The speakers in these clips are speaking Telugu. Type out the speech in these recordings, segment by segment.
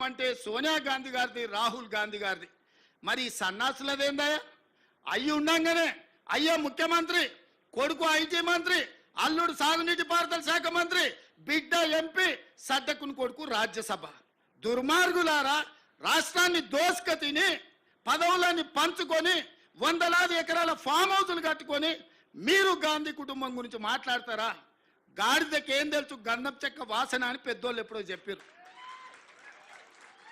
అంటే సోనియా గాంధీ గారిది రాహుల్ గాంధీ గారిది. మరి సన్నాసులు సన్నాసులదేందయ్యా? అయ్యి ఉండంగానే అయ్యో ముఖ్యమంత్రి కొడుకు ఐటీ మంత్రి అల్లుడు సాగునీటి పారుదల శాఖ మంత్రి బిడ్డ ఎంపీ సడ్డకుని కొడుకు రాజ్యసభ. దుర్మార్గులారా రాష్ట్రాన్ని దోసుక తిని పదవులని పంచుకొని వందలాది ఎకరాల ఫామ్ హౌసులు కట్టుకొని మీరు గాంధీ కుటుంబం గురించి మాట్లాడతారా? గాడిదకేం తెలుసు? గంధం చెక్క వాసన అని పెద్దోళ్ళు ఎప్పుడో చెప్పారు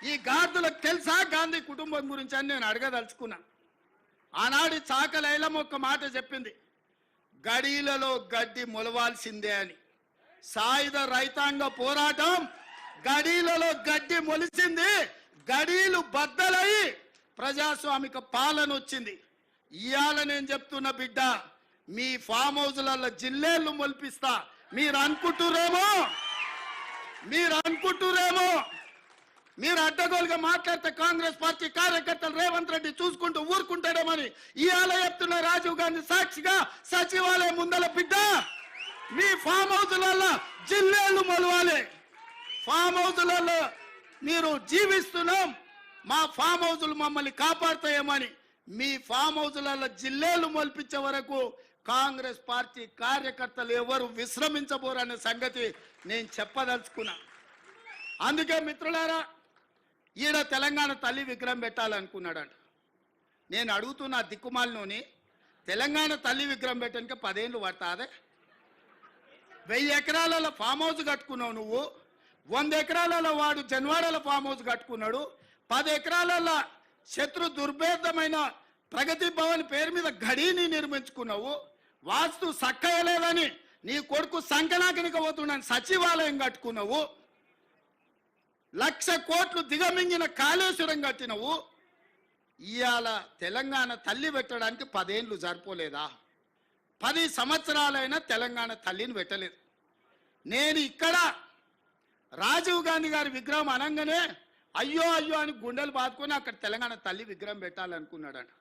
ఈ గార్దులకు తెలుసా? గాంధీ కుటుంబం గురించి అని నేను అడగదలుచుకున్నా. ఆనాడు చాకలైలం ఒక మాట చెప్పింది. గడీలలో గడ్డి మొలవాల్సిందే అని. సాయుధ రైతాంగ పోరాటం గడీలలో గడ్డి మొలిసింది. గడీలు బద్దలై ప్రజాస్వామిక పాలన వచ్చింది. ఇవాళ నేను చెప్తున్న బిడ్డ మీ ఫామ్ హౌస్లలో జిల్లేళ్ళు మొలిపిస్తా. మీరు అనుకుంటురేమో? మీరు అనుకుంటురేమో? మీరు అడ్డగోలుగా మాట్లాడితే కాంగ్రెస్ పార్టీ కార్యకర్తలు రేవంత్ రెడ్డి చూసుకుంటూ ఊరుకుంటాడేమని ఇవాళ చెప్తున్న రాజీవ్ గాంధీ సాక్షిగా సచివాలయం ముందల బిడ్డ. మీ ఫామ్ హౌస్లలో జిల్లేళ్ళు మొలవాలి. ఫామ్ హౌస్లలో మీరు జీవిస్తున్నాం. మా ఫామ్ హౌసులు మమ్మల్ని కాపాడుతాయేమని మీ ఫామ్ హౌసులలో జిల్లేలు మొలిపించే వరకు కాంగ్రెస్ పార్టీ కార్యకర్తలు ఎవరు విశ్రమించబోరనే సంగతి నేను చెప్పదలుచుకున్నా. అందుకే మిత్రులారా ఈడ తెలంగాణ తల్లి విగ్రహం పెట్టాలనుకున్నాడంట. నేను అడుగుతున్న దిక్కుమాలలోని తెలంగాణ తల్లి విగ్రహం పెట్టడానికి పదేళ్ళు పడతాదే? వెయ్యి ఎకరాలలో ఫామ్ హౌస్ కట్టుకున్నావు నువ్వు వంద ఎకరాలలో వాడు జన్వాడలో ఫామ్ హౌస్ కట్టుకున్నాడు పది ఎకరాలలో శత్రు దుర్భేదమైన ప్రగతి భవన్ పేరు మీద గడిని నిర్మించుకున్నావు వాస్తు సక్కయలేదని నీ కొడుకు సంకనాకనికి పోతున్నాను సచివాలయం కట్టుకున్నావు లక్ష కోట్లు దిగమింగిన కాళేశ్వరం కట్టినవు ఇవాళ తెలంగాణ తల్లి పెట్టడానికి పదేండ్లు సరిపోలేదా? పది సంవత్సరాలైనా తెలంగాణ తల్లిని పెట్టలేదు. నేను ఇక్కడ రాజీవ్ గాంధీ గారి విగ్రహం అనగానే అయ్యో అయ్యో అని గుండెలు బాదుకొని అక్కడ తెలంగాణ తల్లి విగ్రహం పెట్టాలనుకున్నాడంట.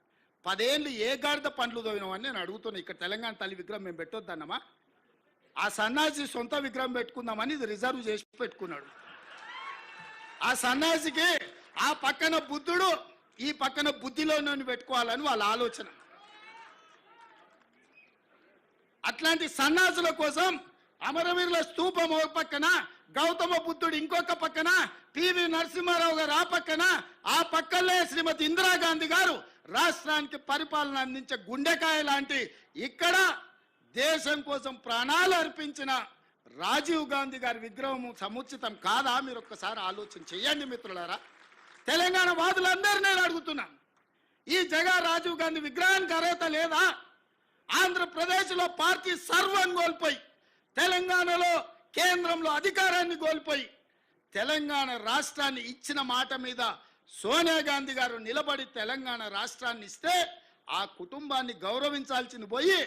పదేళ్ళు ఏ గాడిద పండ్లు తోయినామని నేను అడుగుతున్నా ఇక్కడ తెలంగాణ తల్లి విగ్రహం మేము పెట్టొద్దన్నమా? ఆ సన్నాసి సొంత విగ్రహం పెట్టుకుందామని ఇది రిజర్వ్ చేసి పెట్టుకున్నాడు. ఆ సన్యాసికి ఆ పక్కన బుద్ధుడు ఈ పక్కన బుద్ధిలో నన్ను పెట్టుకోవాలని వాళ్ళ ఆలోచన. అట్లాంటి సన్యాసుల కోసం అమరవీరుల స్తూపం ఒక పక్కన గౌతమ బుద్ధుడు ఇంకొక పక్కన పివి నరసింహారావు గారు ఆ పక్కన ఆ పక్కనే శ్రీమతి ఇందిరాగాంధీ గారు రాష్ట్రానికి పరిపాలన అందించే గుండెకాయ లాంటి ఇక్కడ దేశం కోసం ప్రాణాలు అర్పించిన రాజీవ్ గాంధీ గారి విగ్రహం సముచితం కాదా? మీరు ఒక్కసారి ఆలోచన చేయండి మిత్రులారా. తెలంగాణ వాదులందరూ నేను అడుగుతున్నాను ఈ జగా రాజీవ్ గాంధీ విగ్రహానికి అర్హత లేదా? ఆంధ్రప్రదేశ్లో పార్టీ సర్వం కోల్పోయి తెలంగాణలో కేంద్రంలో అధికారాన్ని కోల్పోయి తెలంగాణ రాష్ట్రాన్ని ఇచ్చిన మాట మీద సోనియా గాంధీ గారు నిలబడి తెలంగాణ రాష్ట్రాన్ని ఇస్తే ఆ కుటుంబాన్ని గౌరవించాల్సింది పోయి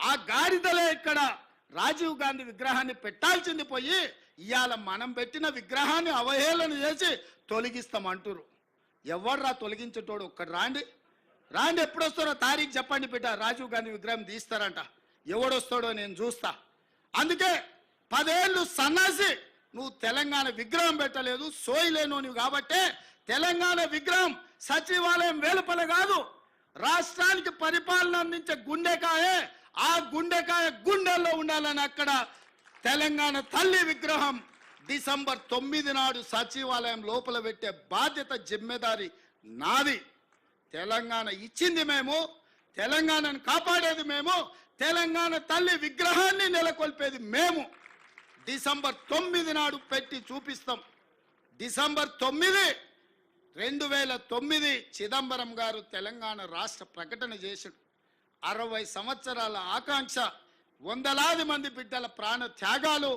ఆ గాడిదలే ఇక్కడ రాజీవ్ గాంధీ విగ్రహాన్ని పెట్టాల్సింది పోయి ఇవాళ మనం పెట్టిన విగ్రహాన్ని అవహేళన చేసి తొలగిస్తామంటురు ఎవర్రా తొలగించేటోడు ఒక్కడు? రాండి. రాండి ఎప్పుడు వస్తారో తారీఖు చెప్పండి బిడ్డ. రాజీవ్ గాంధీ విగ్రహం తీస్తారంట. ఎవడొస్తాడో నేను చూస్తా. అందుకే పదేళ్ళు సన్నాసి నువ్వు తెలంగాణ విగ్రహం పెట్టలేదు సోయిలేను నువ్వు కాబట్టే తెలంగాణ విగ్రహం సచివాలయం వేలుపల కాదు. రాష్ట్రానికి పరిపాలన అందించే గుండెకాయే ఆ గుండెకాయ గుండెల్లో ఉండాలని అక్కడ తెలంగాణ తల్లి విగ్రహం డిసెంబర్ తొమ్మిది నాడు సచివాలయం లోపల పెట్టే బాధ్యత జిమ్మెదారి నాది. తెలంగాణ ఇచ్చింది మేము తెలంగాణను కాపాడేది మేము తెలంగాణ తల్లి విగ్రహాన్ని నెలకొల్పేది మేము. డిసెంబర్ తొమ్మిది నాడు పెట్టి చూపిస్తాం. డిసెంబర్ తొమ్మిది రెండు వేల తొమ్మిది చిదంబరం గారు తెలంగాణ రాష్ట్ర ప్రకటన చేశాడు. అరవై సంవత్సరాల ఆకాంక్ష వందలాది మంది బిడ్డల ప్రాణ త్యాగాలు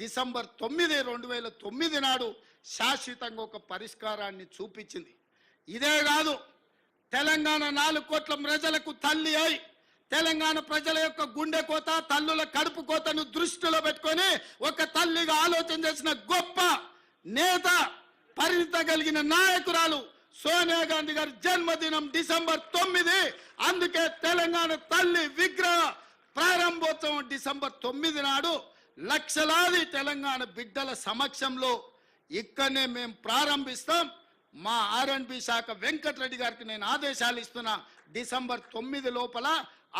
డిసెంబర్ తొమ్మిది రెండు వేల తొమ్మిది నాడు శాశ్వతంగా ఒక పరిష్కారాన్ని చూపించింది. ఇదే కాదు తెలంగాణ నాలుగు కోట్ల ప్రజలకు తల్లి అయి తెలంగాణ ప్రజల యొక్క గుండె కోత తల్లుల కడుపు కోతను దృష్టిలో పెట్టుకొని ఒక తల్లిగా ఆలోచన చేసిన గొప్ప నేత పరిణిత కలిగిన నాయకురాలు సోనియా గాంధీ గారి జన్మదినం డిసెంబర్ తొమ్మిది. అందుకే తెలంగాణ తల్లి విగ్రహ ప్రారంభోత్సవం డిసెంబర్ తొమ్మిది నాడు లక్షలాది తెలంగాణ బిడ్డల సమక్షంలో ఇక్కడనే మేము ప్రారంభిస్తాం. మా ఆర్ఎండ్బి శాఖ వెంకటరెడ్డి గారికి నేను ఆదేశాలు ఇస్తున్నా. డిసెంబర్ తొమ్మిది లోపల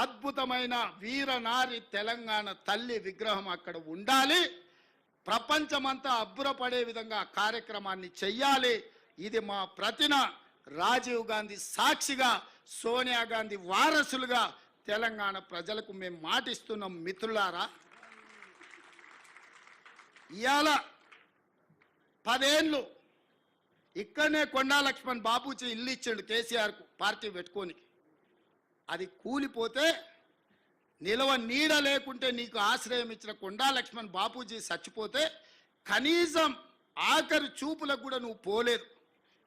అద్భుతమైన వీరనారి తెలంగాణ తల్లి విగ్రహం అక్కడ ఉండాలి. ప్రపంచమంతా అబ్బురపడే విధంగా కార్యక్రమాన్ని చెయ్యాలి. ఇది మా ప్రతిన రాజీవ్ గాంధీ సాక్షిగా సోనియా గాంధీ వారసులుగా తెలంగాణ ప్రజలకు మేము మాటిస్తున్నాం మిత్రులారా. ఇవాళ పదేళ్ళు ఇక్కడనే కొండా లక్ష్మణ్ బాబూజీ ఇల్లు ఇచ్చాడు కేసీఆర్కు పార్టీ పెట్టుకోనికి. అది కూలిపోతే నిలవ నీడ లేకుంటే నీకు ఆశ్రయం ఇచ్చిన కొండా లక్ష్మణ్ బాపూజీ చచ్చిపోతే కనీసం ఆఖరి చూపులకు కూడా నువ్వు పోలేదు.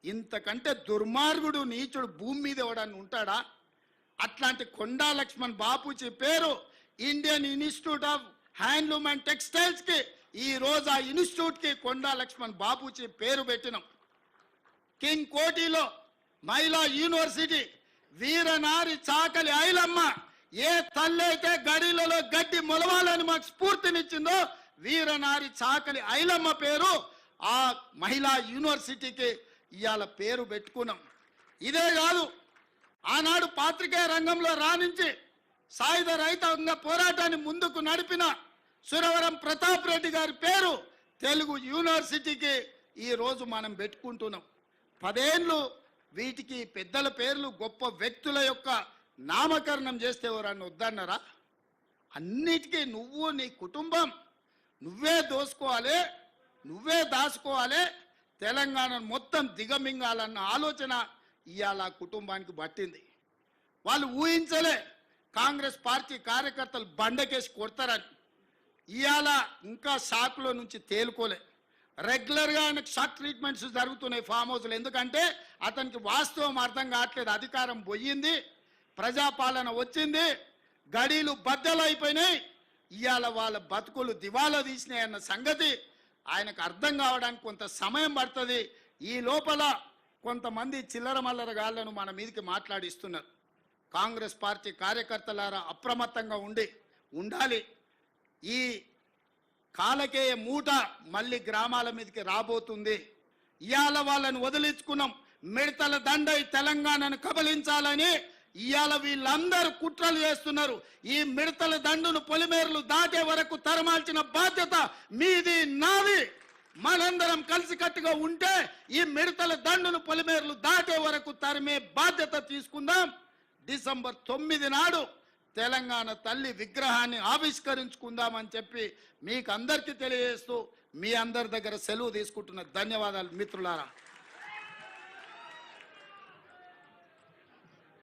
ఇంతకంటే దుర్మార్గుడు నీచుడు భూమి మీద ఎవడని ఉంటాడా? అట్లాంటి కొండా లక్ష్మణ్ బాపూజీ పేరు Indian institute of handloom and టెక్స్టైల్స్కి ఈ రోజు ఆ ఇన్స్టిట్యూట్కి కొండా లక్ష్మణ్ బాపూజీ పేరు పెట్టినాం. కింగ్ కోటిలో మహిళా యూనివర్సిటీ వీరనారి చాకలి ఐలమ్మ ఏ తల్లి అయితే గడిలలో గడ్డి మొలవాలని మాకు స్ఫూర్తినిచ్చిందో వీరనారి చాకలి ఐలమ్మ పేరు ఆ మహిళా యూనివర్సిటీకి ఇవాళ పేరు పెట్టుకున్నాం. ఇదే కాదు ఆనాడు పాత్రికేయ రంగంలో రాణించి సాయుధ రైతాంగ పోరాటాన్ని ముందుకు నడిపిన సురవరం ప్రతాప్ రెడ్డి గారి పేరు తెలుగు యూనివర్సిటీకి ఈ రోజు మనం పెట్టుకుంటున్నాం. పదేళ్ళు వీటికి పెద్దల పేర్లు గొప్ప వ్యక్తుల యొక్క నామకరణం చేస్తే ఎవరన్నా వద్దన్నారా? అన్నిటికీ నువ్వు నీ కుటుంబం నువ్వే దోసుకోవాలి నువ్వే దాచుకోవాలి తెలంగాణ మొత్తం దిగమింగాలన్న ఆలోచన ఇవాళ కుటుంబానికి పట్టింది. వాళ్ళు ఊహించలే కాంగ్రెస్ పార్టీ కార్యకర్తలు బండకేసి కొడతారని. ఇవాళ ఇంకా షాక్లో నుంచి తేలుకోలే. రెగ్యులర్గా ఆయనకు షాక్ ట్రీట్మెంట్స్ జరుగుతున్నాయి ఫామ్ హౌస్లో. ఎందుకంటే అతనికి వాస్తవం అర్థం కావట్లేదు. అధికారం పోయింది ప్రజాపాలన వచ్చింది గడీలు బద్దలైపోయినాయి. ఇవాళ వాళ్ళ బతుకులు దివాలా తీసినాయన్న సంగతి ఆయనకు అర్థం కావడానికి కొంత సమయం పడుతుంది. ఈ లోపల కొంతమంది చిల్లర మల్లర గాళ్ళను మన మీదకి మాట్లాడిస్తున్నారు. కాంగ్రెస్ పార్టీ కార్యకర్తలారా అప్రమత్తంగా ఉండి ఉండాలి. ఈ కాలకేయ మూట మళ్ళీ గ్రామాల మీదకి రాబోతుంది. ఇవాళ వాళ్ళని వదిలించుకున్నాం. మిడతల దండై తెలంగాణను కబలించాలని ఇవాళ వీళ్ళందరూ కుట్రలు చేస్తున్నారు. ఈ మిడతల దండును పొలిమేరలు దాటే వరకు తరమాల్చిన బాధ్యత మీది నాది. మనందరం కలిసికట్టుగా ఉంటే ఈ మిడతల దండును పొలిమేరలు దాటే వరకు తరిమే బాధ్యత తీసుకుందాం. డిసెంబర్ తొమ్మిది నాడు తెలంగాణ తల్లి విగ్రహాన్ని ఆవిష్కరించుకుందామని చెప్పి మీకు అందరికీ తెలియజేస్తూ మీ అందరి దగ్గర సెలవు తీసుకుంటున్న ధన్యవాదాలు మిత్రులారా.